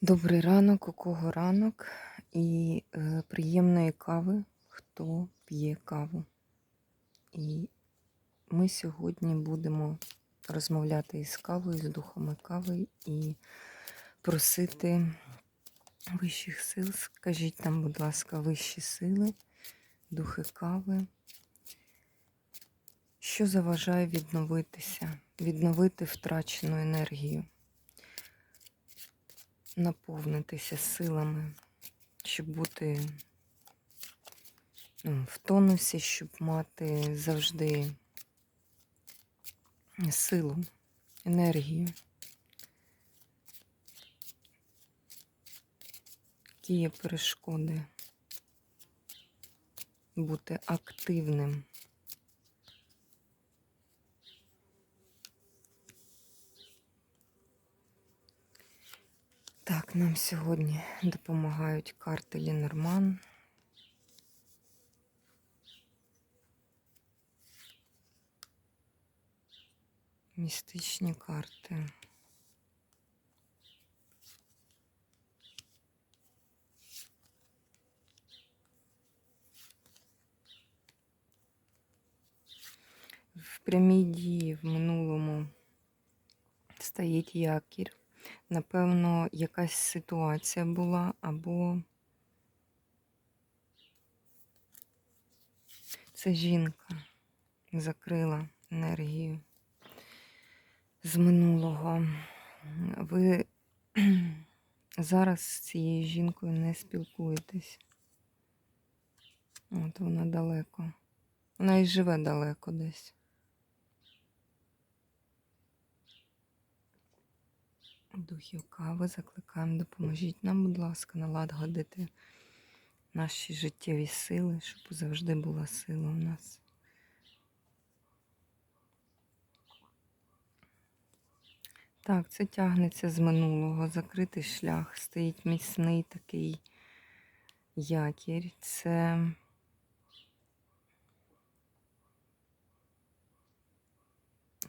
Добрий ранок, у кого ранок і е, приємної кави, хто п'є каву. І ми сьогодні будемо розмовляти із кавою, з духами кави і просити вищих сил. Скажіть нам, будь ласка, вищі сили, духи кави. Що заважає відновитися, відновити втрачену енергію? Наповнитися силами, щоб бути ну, в тонусі, щоб мати завжди силу, енергію. Які є перешкоди бути активним. Так, нам сьогодні допомагають карти Лінорман. Містичні карти. В прямій дії в минулому стоїть якір. Напевно, якась ситуація була, або це жінка закрила енергію з минулого. Ви зараз з цією жінкою не спілкуєтесь. От вона далеко. Вона і живе далеко десь. Духів кави закликаємо, допоможіть нам, будь ласка, наладгодити наші життєві сили, щоб завжди була сила у нас. Так, це тягнеться з минулого, закритий шлях, стоїть міцний такий якір. Це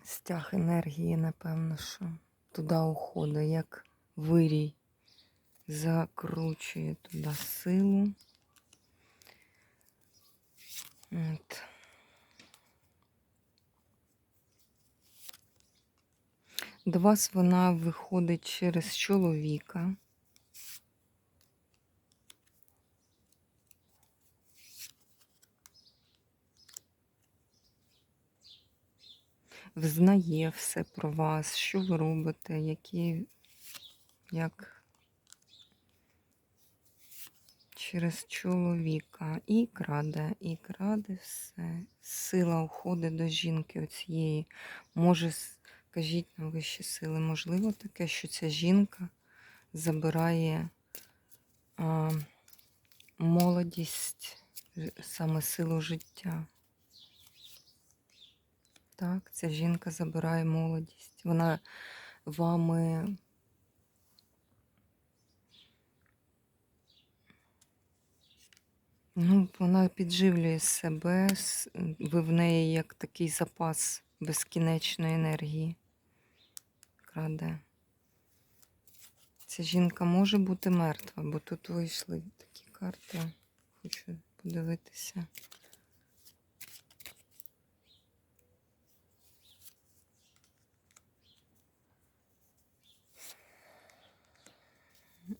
стяг енергії, напевно, що туди уходить, як вирій, закручує туди силу. От. До вас вона виходить через чоловіка. Взнає все про вас, що ви робите, які, як через чоловіка. І краде, і краде все. Сила уходить до жінки оцієї. Може, скажіть нам вищі сили, можливо таке, що ця жінка забирає а, молодість, саме силу життя. Так, ця жінка забирає молодість. Вона вами ну, вона підживлює себе, ви в неї як такий запас безкінечної енергії. Краде. Ця жінка може бути мертва, бо тут вийшли такі карти. Хочу подивитися.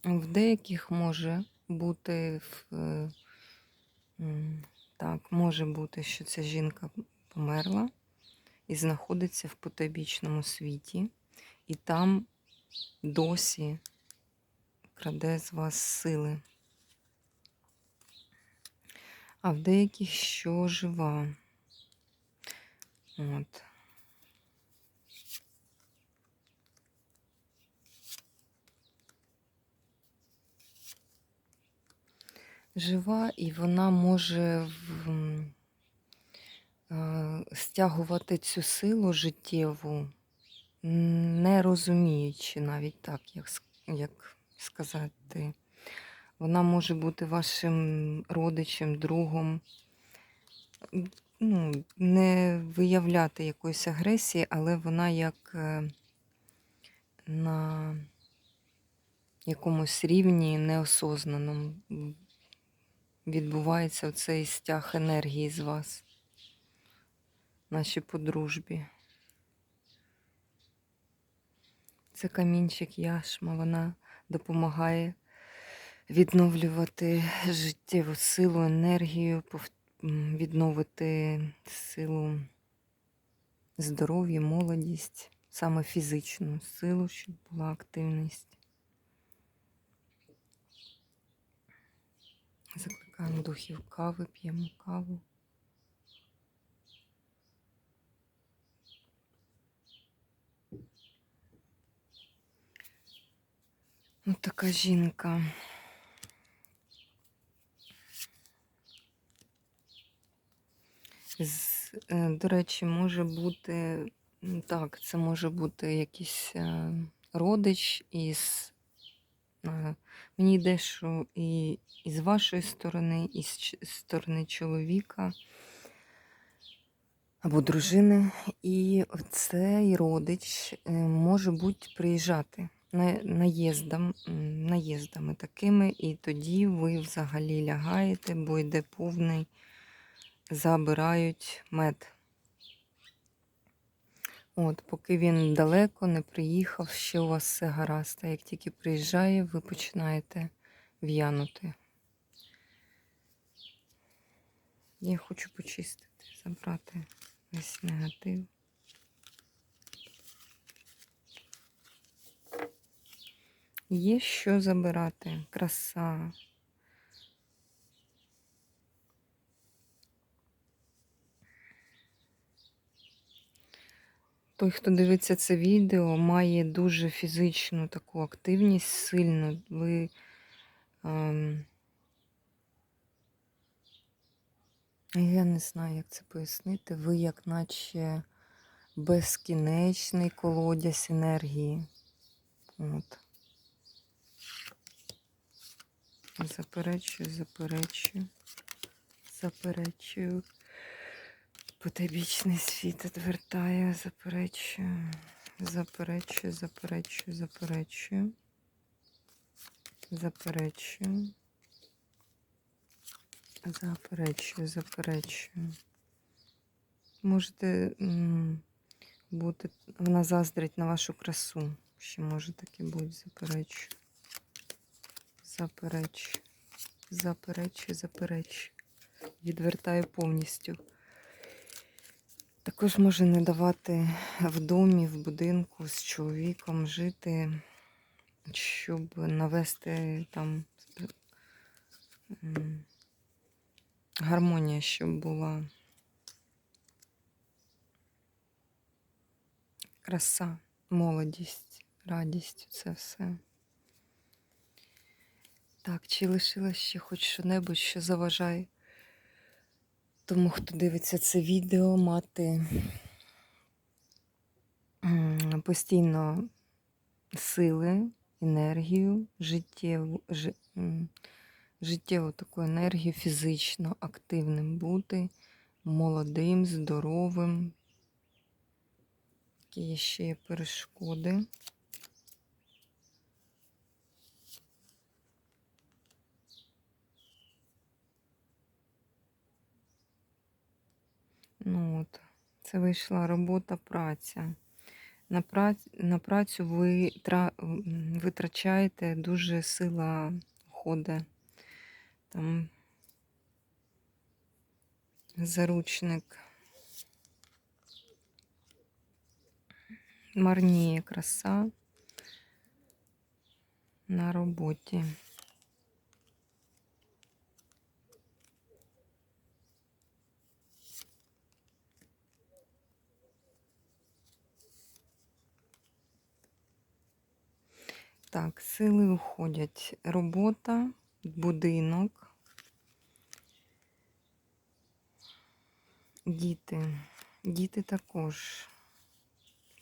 В деяких може бути в так, може бути, що ця жінка померла і знаходиться в потойбічному світі, і там досі краде з вас сили. А в деяких що жива. От. Жива і вона може в, е, стягувати цю силу життєву, не розуміючи навіть так, як, як сказати. Вона може бути вашим родичем, другом, ну, не виявляти якоїсь агресії, але вона як е, на якомусь рівні неосознаному відбувається цей стяг енергії з вас, наші по дружбі. Це камінчик яшма, вона допомагає відновлювати життєву силу, енергію, відновити силу здоров'я, молодість, саме фізичну силу, щоб була активність. Закликаємо духів кави, п'ємо каву. Ось така жінка. З, е, до речі, може бути, так, це може бути якийсь е, родич із. Мені йде, що і, і з вашої сторони, і з сторони чоловіка або дружини. І цей родич е, може бути приїжджати на- наїздом, наїздами такими, і тоді ви взагалі лягаєте, бо йде повний, забирають мед. От, поки він далеко не приїхав, ще у вас все гаразд. А як тільки приїжджає, ви починаєте в'янути. Я хочу почистити, забрати весь негатив. Є що забирати. Краса. Той, хто дивиться це відео, має дуже фізичну таку активність, сильну. Ви ем, я не знаю, як це пояснити. Ви як наче безкінечний колодязь енергії. От. Заперечую, заперечую, заперечую. Потайбічний світ відвертає, заперечую, заперечую, заперечую, заперечую, заперечую, заперечую, заперечую. Можете бути, вона заздрить на вашу красу. Ще може таке бути, заперечую. Заперечую, заперечую, заперечую. Відвертаю повністю. Також може не давати в домі, в будинку з чоловіком жити, щоб навести там гармонія, щоб була краса, молодість, радість, це все. Так, чи лишилось ще хоч що-небудь, що заважає тому, хто дивиться це відео, мати постійно сили, енергію, життєву, жи- життєву таку енергію, фізично активним бути, молодим, здоровим. Які ще є перешкоди. Ну от, це вийшла робота, праця. На працю, на працю ви тра, витрачаєте дуже сила ходить. Там заручник. Марніє краса на роботі. Так, сили уходять. Робота, будинок, діти. Діти також.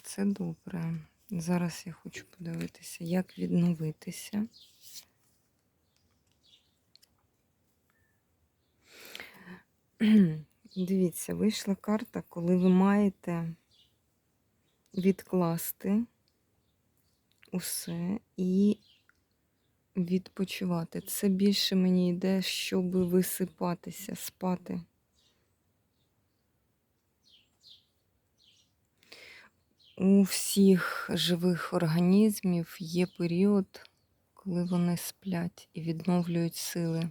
Це добре. Зараз я хочу подивитися, як відновитися. Дивіться, вийшла карта, коли ви маєте відкласти усе і відпочивати. Це більше мені йде, щоб висипатися, спати. У всіх живих організмів є період, коли вони сплять і відновлюють сили.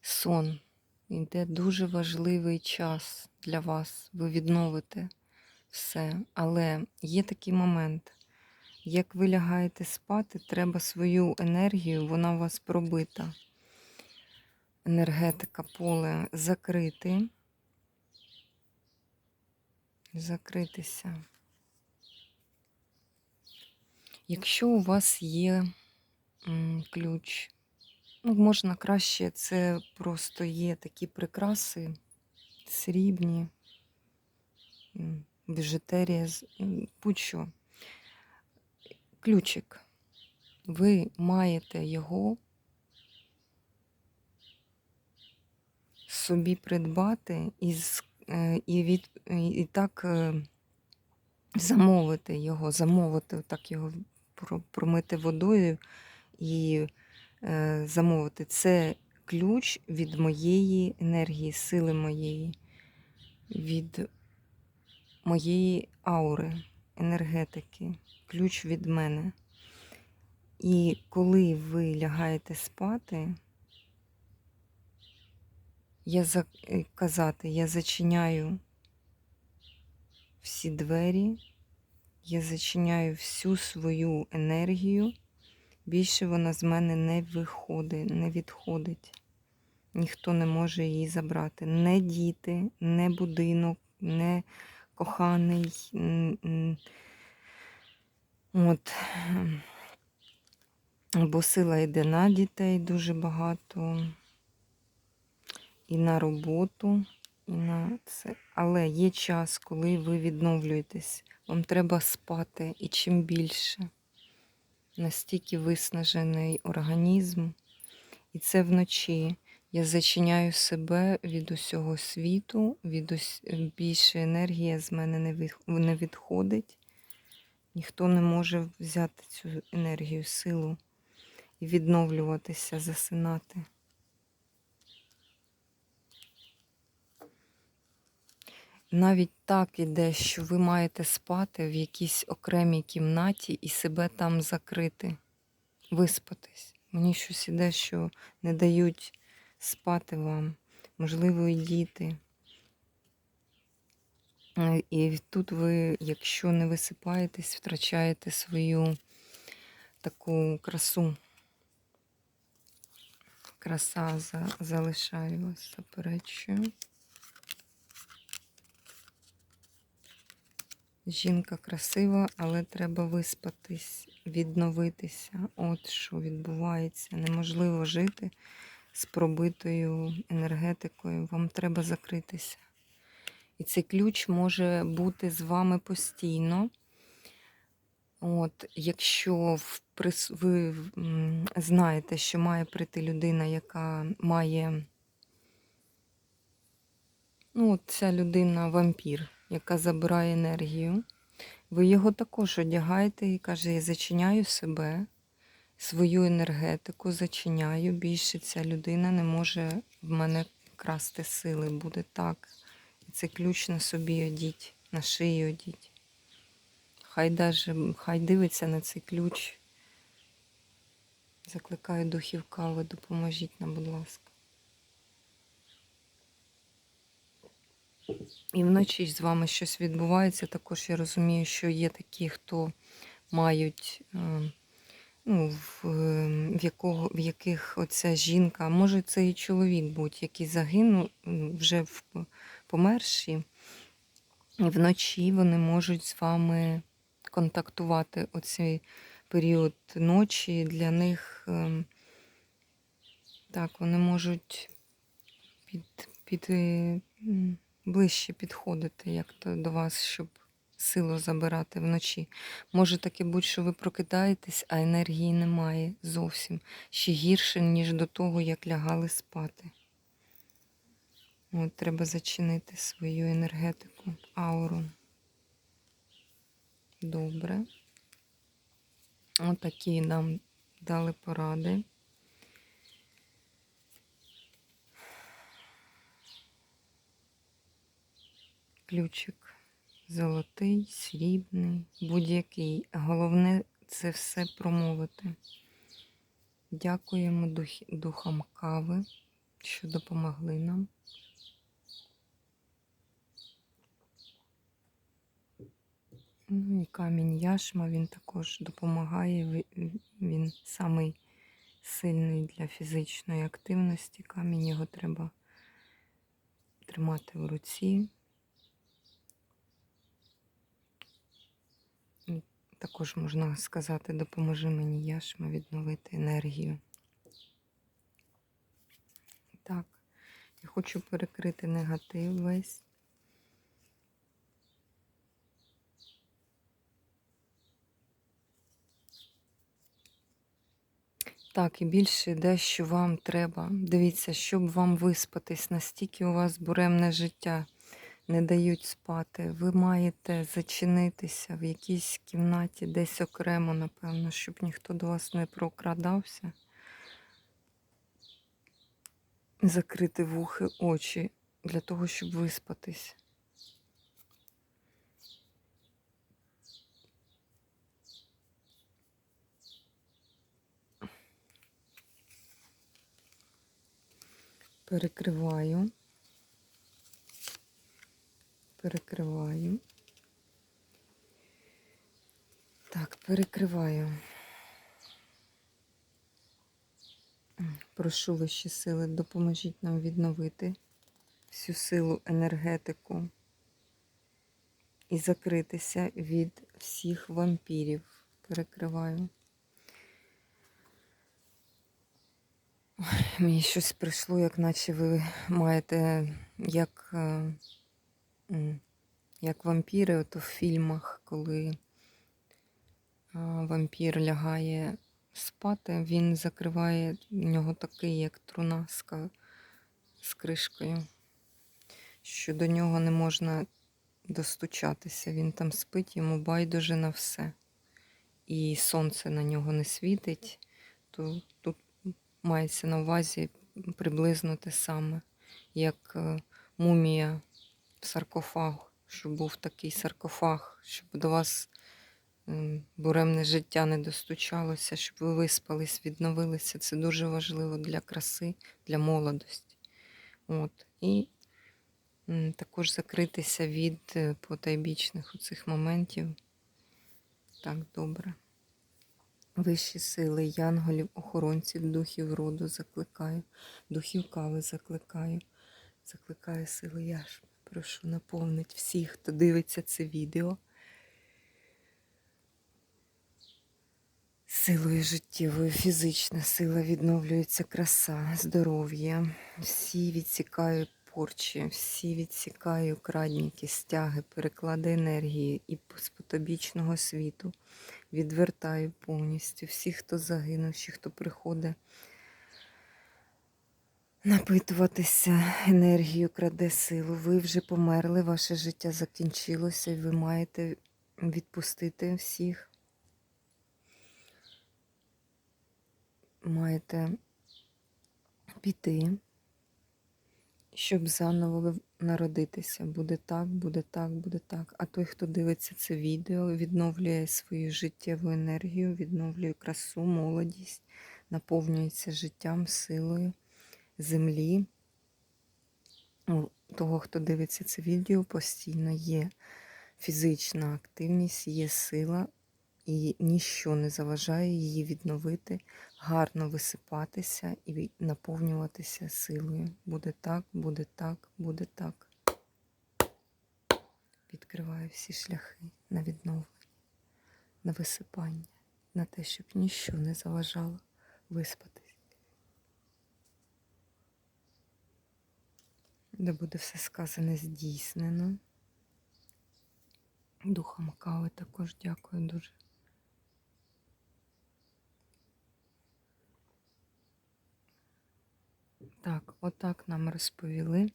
Сон йде дуже важливий час для вас. Ви відновите все. Але є такий момент. Як ви лягаєте спати, треба свою енергію, вона у вас пробита. Енергетика, поле закрити. Закритися. Якщо у вас є ключ, ну, можна краще, це просто є такі прикраси срібні, м, біжутерія, будь-що. Ключик. Ви маєте його собі придбати і, е, і, від, і так е, замовити його, замовити, так його промити водою і е, замовити. Це ключ від моєї енергії, сили моєї, від моєї аури, енергетики, ключ від мене. І коли ви лягаєте спати, я е, казати, я зачиняю всі двері, я зачиняю всю свою енергію. Більше вона з мене не виходить, не відходить. Ніхто не може її забрати. Не діти, не будинок, не коханий. От. Бо сила йде на дітей дуже багато, і на роботу, і на це. Але є час, коли ви відновлюєтесь. Вам треба спати і чим більше. Настільки виснажений організм. І це вночі. Я зачиняю себе від усього світу, від ус... більше енергія з мене не відходить. Ніхто не може взяти цю енергію, силу і відновлюватися, засинати. Навіть так іде, що ви маєте спати в якійсь окремій кімнаті і себе там закрити, виспатись. Мені щось іде, що не дають спати вам, можливо, і діти. Е, І тут ви, якщо не висипаєтесь, втрачаєте свою таку красу. Краса за, залишаю вас, заперечую. Жінка красива, але треба виспатись, відновитися. От що відбувається. Неможливо жити з пробитою енергетикою. Вам треба закритися. І цей ключ може бути з вами постійно. От, якщо ви знаєте, що має прийти людина, яка має. Ну, ця людина вампір, яка забирає енергію. Ви його також одягаєте і каже, я зачиняю себе, свою енергетику зачиняю. Більше ця людина не може в мене красти сили. Буде так. Цей ключ на собі одіть, на шиї одіть. Хай даже, хай дивиться на цей ключ. Закликаю духів кави, допоможіть нам, будь ласка. І вночі з вами щось відбувається. Також я розумію, що є такі, хто мають, е, ну, в, е, в, якого, в яких оця жінка, може це і чоловік будь, який загинув вже в померші. І вночі вони можуть з вами контактувати оцей період ночі. Для них ем, так, вони можуть під, під, е, ближче підходити як то до вас, щоб силу забирати вночі. Може таке бути, що ви прокидаєтесь, а енергії немає зовсім. Ще гірше, ніж до того, як лягали спати. От, треба зачинити свою енергетику, ауру. Добре. Отакі нам дали поради. Ключик золотий, срібний, будь-який. Головне це все промовити. Дякуємо духам кави, що допомогли нам. Ну і камінь яшма він також допомагає. Він самий сильний для фізичної активності. Камінь його треба тримати в руці. Також можна сказати, допоможи мені яшма відновити енергію. Так, я хочу перекрити негатив весь. Так, і більше дещо вам треба. Дивіться, щоб вам виспатись, настільки у вас буремне життя не дають спати. Ви маєте зачинитися в якійсь кімнаті, десь окремо, напевно, щоб ніхто до вас не прокрадався. Закрити вухи, очі для того, щоб виспатись. Перекриваю. Перекриваю. Так, перекриваю. Прошу вищі сили, допоможіть нам відновити всю силу енергетику і закритися від всіх вампірів. Перекриваю. Ой, Мені щось прийшло, як наче ви маєте як, е, як вампіри ото в фільмах, коли вампір лягає спати, він закриває в нього такий, як труна з, з кришкою, що до нього не можна достучатися. Він там спить, йому байдуже на все. І сонце на нього не світить, то тут мається на увазі приблизно те саме, як е, мумія в саркофаг, щоб був такий саркофаг, щоб до вас буремне життя не достучалося, щоб ви виспались, відновилися. Це дуже важливо для краси, для молодості. От. І також закритися від е, потайбічних оцих моментів. Так, добре. Вищі сили, янголів, охоронців, духів роду закликаю, духів кави закликаю, закликаю сили яшми. Прошу наповнити всіх, хто дивиться це відео. Силою життєвою, фізична сила відновлюється краса, здоров'я. Всі відсікаю порчі, всі відсікаю крадніки, стяги, переклади енергії і з потобічного світу. Відвертаю повністю всіх, хто загинув, всі, хто приходить напитуватися енергією, краде силу. Ви вже померли, ваше життя закінчилося, і ви маєте відпустити всіх. Маєте піти, щоб заново народитися. Буде так, буде так, буде так. А той, хто дивиться це відео, відновлює свою життєву енергію, відновлює красу, молодість, наповнюється життям, силою землі. Того, хто дивиться це відео, постійно є фізична активність, є сила, і ніщо не заважає її відновити, гарно висипатися і наповнюватися силою. Буде так, буде так, буде так. Відкриваю всі шляхи на відновлення, на висипання, на те, щоб ніщо не заважало виспатись. де буде все сказане здійснено. Духом кави також дякую дуже. Так, отак нам розповіли,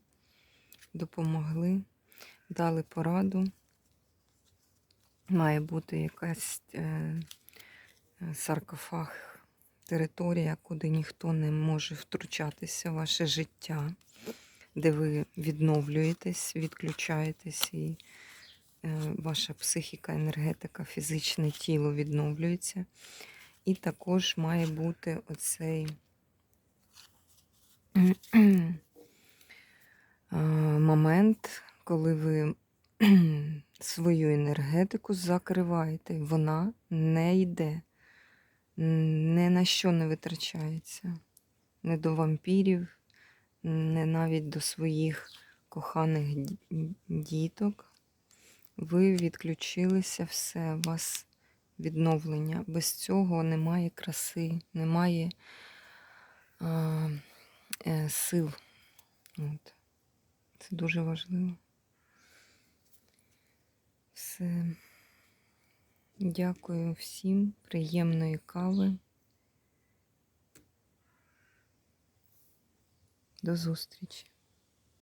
допомогли, дали пораду. Має бути якась е, е, саркофаг територія, куди ніхто не може втручатися в ваше життя, де ви відновлюєтесь, відключаєтесь, і е, ваша психіка, енергетика, фізичне тіло відновлюється. І також має бути оцей момент, коли ви свою енергетику закриваєте, вона не йде, ні на що не витрачається. Не до вампірів, не навіть до своїх коханих діток. Ви відключилися все, у вас відновлення. Без цього немає краси, немає а, сил. От. Це дуже важливо. Все. Дякую всім. Приємної кави. До зустрічі.